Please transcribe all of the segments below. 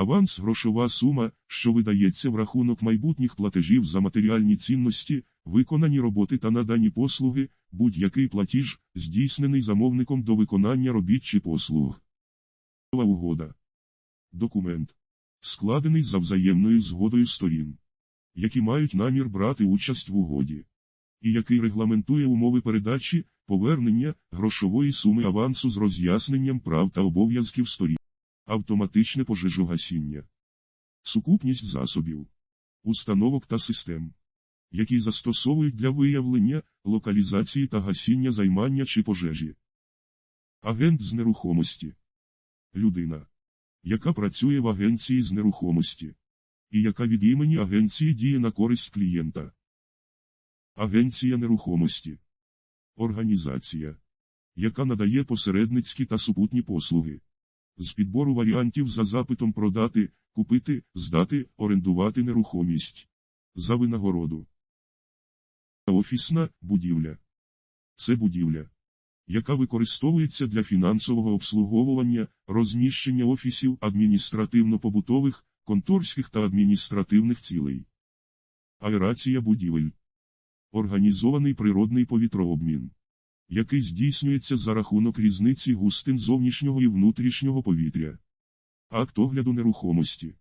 Аванс грошова сума, що видається в рахунок майбутніх платежів за матеріальні цінності, виконані роботи та надані послуги, будь-який платіж, здійснений замовником до виконання робіт чи послуг. Угода. Документ. Складений за взаємною згодою сторін, які мають намір брати участь в угоді, і який регламентує умови передачі, повернення грошової суми авансу з роз'ясненням прав та обов'язків сторін, автоматичне пожежогасіння, сукупність засобів, установок та систем, які застосовують для виявлення, локалізації та гасіння займання чи пожежі. Агент з нерухомості. Людина, яка працює в агенції з нерухомості, і яка від імені агенції діє на користь клієнта. Агенція нерухомості. Організація, яка надає посередницькі та супутні послуги. З підбору варіантів за запитом продати, купити, здати, орендувати нерухомість. За винагороду. Офісна будівля. Це будівля, яка використовується для фінансового обслуговування, розміщення офісів адміністративно-побутових, конторських та адміністративних цілей. Аерація будівель. Організований природний повітрообмін, який здійснюється за рахунок різниці густин зовнішнього і внутрішнього повітря. Акт огляду нерухомості.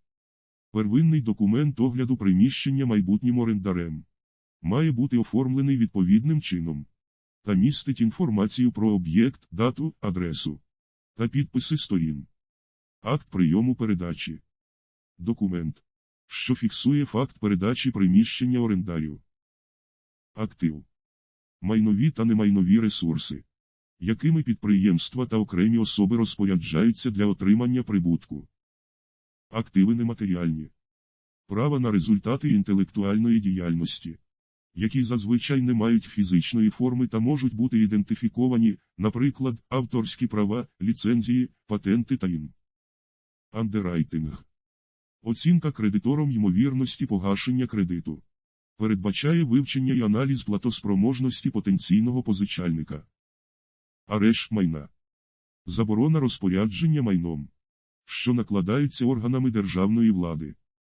Первинний документ огляду приміщення майбутнім орендарем. Має бути оформлений відповідним чином. Та містить інформацію про об'єкт, дату, адресу та підписи сторін. Акт прийому передачі. Документ, що фіксує факт передачі приміщення орендарю. Актив. Майнові та немайнові ресурси, якими підприємства та окремі особи розпоряджаються для отримання прибутку. Активи нематеріальні. Права на результати інтелектуальної діяльності, які зазвичай не мають фізичної форми та можуть бути ідентифіковані, наприклад, авторські права, ліцензії, патенти та ін. Андеррайтинг. Оцінка кредитором ймовірності погашення кредиту. Передбачає вивчення і аналіз платоспроможності потенційного позичальника. Арешт майна. Заборона розпорядження майном, що накладаються органами державної влади,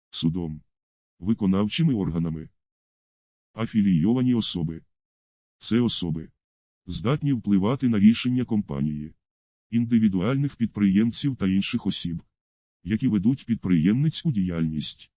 судом, виконавчими органами. Афілійовані особи. Це особи, здатні впливати на рішення компанії, індивідуальних підприємців та інших осіб, які ведуть підприємницьку діяльність.